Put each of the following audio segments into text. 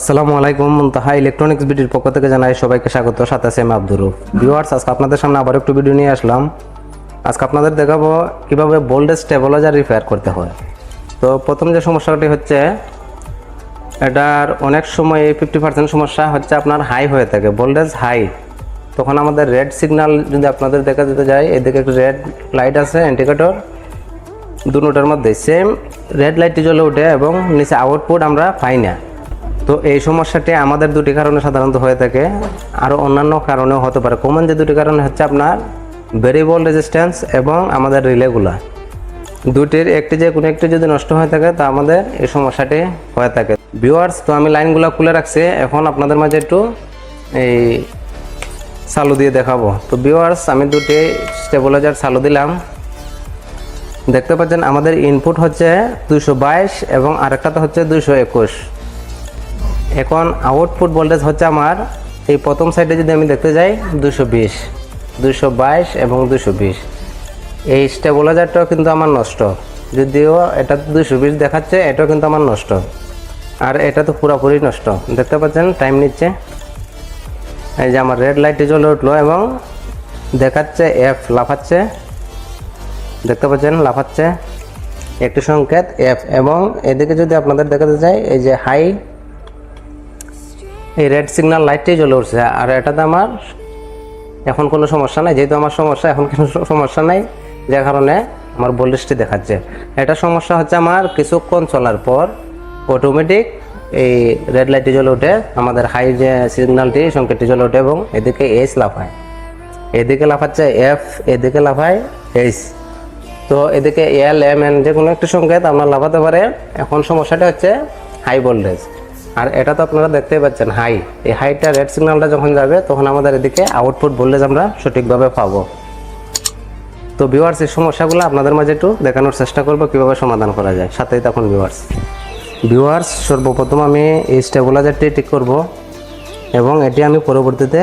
আসসালামু আলাইকুম তাহা ইলেকট্রনিক্স বিডির পক্ষ থেকে জানাই সবাইকে স্বাগত। সাথে আছে আমি আব্দুর ভিউয়ার্স, আজকে আপনাদের সামনে আবার একটু ভিডিও নিয়ে আসলাম। আজকে আপনাদের দেখাবো কীভাবে বোল্ডেজ স্টেবলাইজার রিপেয়ার করতে হয়। তো প্রথম যে সমস্যাটি হচ্ছে, এটার অনেক সময় এই ফিফটি পার্সেন্ট সমস্যা হচ্ছে আপনার হাই হয়ে থাকে ভোল্টেজ হাই তখন আমাদের রেড সিগন্যাল যদি আপনাদের দেখা যেতে যায়, এদিকে একটু রেড লাইট আছে ইন্ডিকেটর দুটোটার মধ্যে সেম রেড লাইটটি জ্বলে ওঠে এবং নিচে আউটপুট আমরা পাই না। তো এই সমস্যাটি আমাদের দুটি কারণে সাধারণত হয়ে থাকে। আরও অন্যান্য কারণেও হতে পারে। কমন যে দুটি কারণে হচ্ছে আপনার ভেরিয়েবল রেজিস্ট্যান্স এবং আমাদের রিলেগুলা দুটির একটি যে কোনো একটি যদি নষ্ট হয়ে থাকে, তা আমাদের এই সমস্যাটি হয়ে থাকে। ভিউয়ার্স তো আমি লাইনগুলো খুলে রাখছি। এখন আপনাদের মাঝে একটু এই সালু দিয়ে দেখাবো। তো ভিউয়ার্স আমি দুটি স্টেবিলাইজার চালু দিলাম। দেখতে পাচ্ছেন, আমাদের ইনপুট হচ্ছে দুশো বাইশ এবং আরেকটাতে হচ্ছে দুশো একুশ। এখন আউটপুট ভোল্টেজ হচ্ছে আমার এই প্রথম সাইডে যদি আমি দেখতে যাই, দুশো বিশ, দুশো বাইশ এবং দুশো বিশ। এই স্টেবিলাইজারটাও কিন্তু আমার নষ্ট। যদিও এটা দুশো বিশ দেখাচ্ছে, এটাও কিন্তু আমার নষ্ট। আর এটা তো পুরোপুরি নষ্ট। দেখতে পাচ্ছেন টাইম নিচ্ছে। এই যে আমার রেড লাইটটি জ্বলে উঠল এবং দেখাচ্ছে এফ লাফাচ্ছে। দেখতে পাচ্ছেন, লাফাচ্ছে। একটি সংকেত এফ এবং এদিকে যদি আপনাদের দেখাতে চাই, এই যে হাই এই রেড সিগন্যাল লাইটটাই জ্বলে উঠছে, আর এটাতে আমার এখন কোনো সমস্যা নাই। যেহেতু আমার সমস্যা, এখন কোনো সমস্যা নাই, যে কারণে আমার ভোল্টেজটি দেখাচ্ছে। এটা সমস্যা হচ্ছে আমার কিছুক্ষণ চলার পর অটোমেটিক এই রেড লাইটটি জ্বলে ওঠে, আমাদের হাই যে সিগন্যালটি সংকেতটি জ্বলে ওঠে এবং এদিকে এইচ লাফায়। এদিকে লাফাচ্ছে এফ এদিকে লাফায় এইচ তো এদিকে এল এম এন যে কোনো একটি সংকেত আপনার লাফাতে পারে। এখন সমস্যাটা হচ্ছে হাই ভোল্টেজ আর এটা তো আপনারা দেখতেই পাচ্ছেন হাই। এই হাইটা রেড সিগন্যালটা যখন যাবে, তখন আমাদের এদিকে আউটপুট ভোল্টেজ আমরা সঠিকভাবে পাবো। তো ভিউয়ার্স এই সমস্যাগুলো আপনাদের মাঝে একটু দেখানোর চেষ্টা করব, কীভাবে সমাধান করা যায়। সাথেই তখন ভিউয়ার্স ভিউয়ার্স সর্বপ্রথম আমি এই স্টেবিলাইজারটি ঠিক করব এবং এটি আমি পরবর্তীতে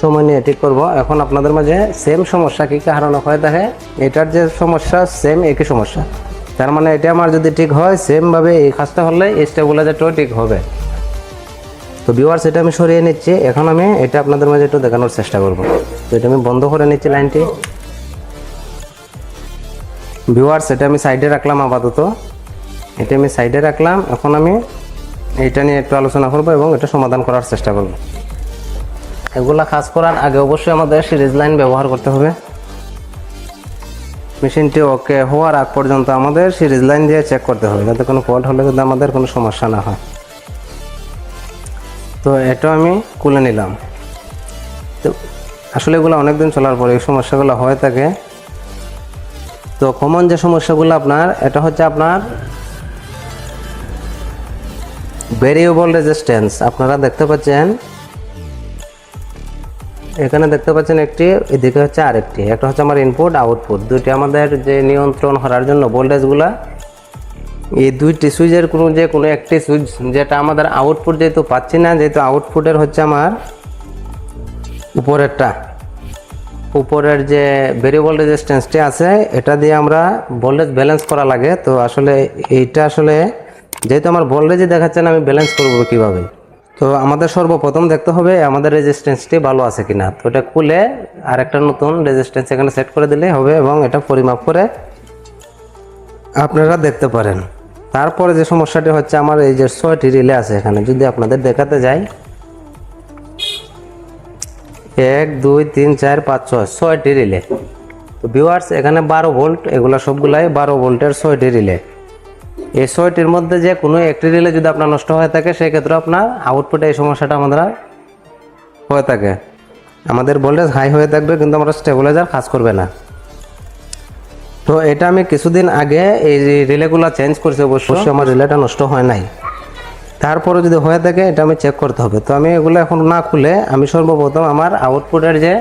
সময় নিয়ে ঠিক করব। এখন আপনাদের মাঝে সেম সমস্যা কী কারণে হয়ে থাকে এটার যে সমস্যা সেম একই সমস্যা। তার মানে এটা আমার যদি ঠিক হয় সেমভাবে এই কাজটা হলে এই স্টেবিলাইজারটাও ঠিক হবে। তো ভিউয়ার্স এটা আমি সরিয়ে নিচ্ছি। এখন আমি এটা আপনাদের মাঝে একটু দেখানোর চেষ্টা করব। তো এটা আমি বন্ধ করে নিচ্ছি লাইনটি। ভিউয়ার্স এটা আমি সাইডে রাখলাম আপাতত। এটা আমি সাইডে রাখলাম। এখন আমি এটা নিয়ে একটু আলোচনা করব এবং এটা সমাধান করার চেষ্টা করব। এগুলা কাজ করার আগে অবশ্যই আমাদের সিরিজ লাইন ব্যবহার করতে হবে। মেশিনটি ওকে হওয়ার আগ পর্যন্ত আমাদের সিরিজ লাইন দিয়ে চেক করতে হবে, যাতে কোনো ফল্ট হলে কিন্তু আমাদের কোনো সমস্যা না হয়। তো এটা আমি খুলে নিলাম। তো আসলে এগুলো অনেকদিন চলার পরে এই সমস্যাগুলো হয়ে থাকে। তো কমন যে সমস্যাগুলো আপনার, এটা হচ্ছে আপনার ভেরিয়েবল রেজিস্ট্যান্স আপনারা দেখতে পাচ্ছেন এখানে দেখতে পাচ্ছেন একটি, এদিকে হচ্ছে আরেকটি। একটা হচ্ছে আমার ইনপুট আউটপুট দুইটি আমাদের যে নিয়ন্ত্রণ করার জন্য ভোল্টেজগুলা এই দুইটি সুইচের কোনো যে কোনো একটি সুইচ যেটা আমাদের আউটপুট যেহেতু পাচ্ছি না, যেহেতু আউটপুটের হচ্ছে আমার উপরেরটা, উপরের যে ভেরিয়েবল রেজিস্ট্যান্সটি আছে, এটা দিয়ে আমরা ভোল্টেজ ব্যালেন্স করা লাগে। তো আসলে এইটা আসলে, যেহেতু আমার ভোল্টেজই দেখাচ্ছে না, আমি ব্যালেন্স করব কীভাবে? তো আমাদের সর্বপ্রথম দেখতে হবে আমাদের রেজিস্ট্যান্সটি ভালো আছে কিনা। তো এটা খুলে আর একটা নতুন রেজিস্ট্যান্স এখানে সেট করে দিলেই হবে এবং এটা পরিমাপ করে আপনারা দেখতে পারেন। তারপরে যে সমস্যাটি হচ্ছে, আমার এই যে ছয়টি রিলে আছে এখানে, যদি আপনাদের দেখাতে যাই। এক, দুই, তিন, চার, পাঁচ, ছয়, ছয়টি রিলে তো ভিউয়ার্স এখানে বারো ভোল্ট এগুলো সবগুলাই বারো ভোল্টের ছয়টি রিলে এই ছয়টির মধ্যে যে কোনো একটি রিলে যদি আপনার নষ্ট হয়ে থাকে সেই ক্ষেত্রে আপনার আউটপুটে এই সমস্যাটা আমাদের হয়ে থাকে। আমাদের ভোল্টেজ হাই হয়ে থাকবে কিন্তু আমরা স্টেবিলাইজার কাজ করবে না। তো এটা আমি কিছুদিন আগে এই রিলেগুলো চেঞ্জ করছি অবশ্যই আমার রিলেটা নষ্ট হয় নাই। তারপরে যদি হয়ে থাকে এটা আমি চেক করতে হবে। তো আমি এগুলো এখন না খুলে আমি সর্বপ্রথম আমার আউটপুটের যে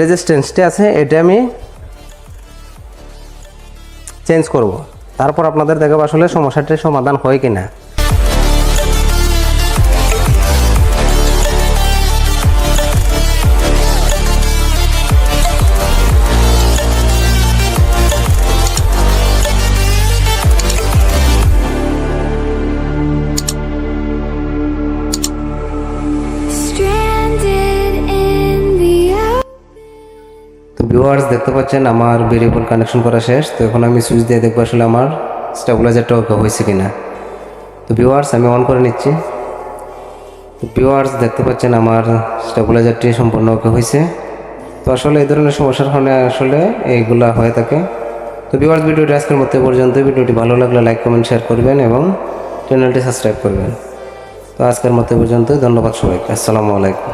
রেজিস্ট্যান্সটি আছে এটা আমি চেঞ্জ করব। তারপর আপনাদের দেখাবো আসলে সমস্যাটির সমাধান হয় কিনা। ভিউয়ার্স দেখতে পাচ্ছেন, আমার ভেরিয়েবল কানেকশন করা শেষ। তো এখন আমি সুইচ দিয়ে দেখব আসলে আমার স্টেবিলাইজারটা ওকে হয়েছে কি না তো ভিউয়ার্স আমি অন করে নিচ্ছি। তো ভিউয়ার্স দেখতে পাচ্ছেন আমার স্টেবিলাইজারটি সম্পূর্ণ ওকে হয়েছে। তো আসলে এই ধরনের সমস্যার কারণে আসলে এইগুলা হয়ে থাকে। তো ভিউয়ার্স ভিডিওটি আজকের মধ্যে পর্যন্ত ভিডিওটি ভালো লাগলে লাইক কমেন্ট শেয়ার করবেন এবং চ্যানেলটি সাবস্ক্রাইব করবেন। তো আজকের মতো পর্যন্ত ধন্যবাদ সবাইকে। আসসালামু আলাইকুম।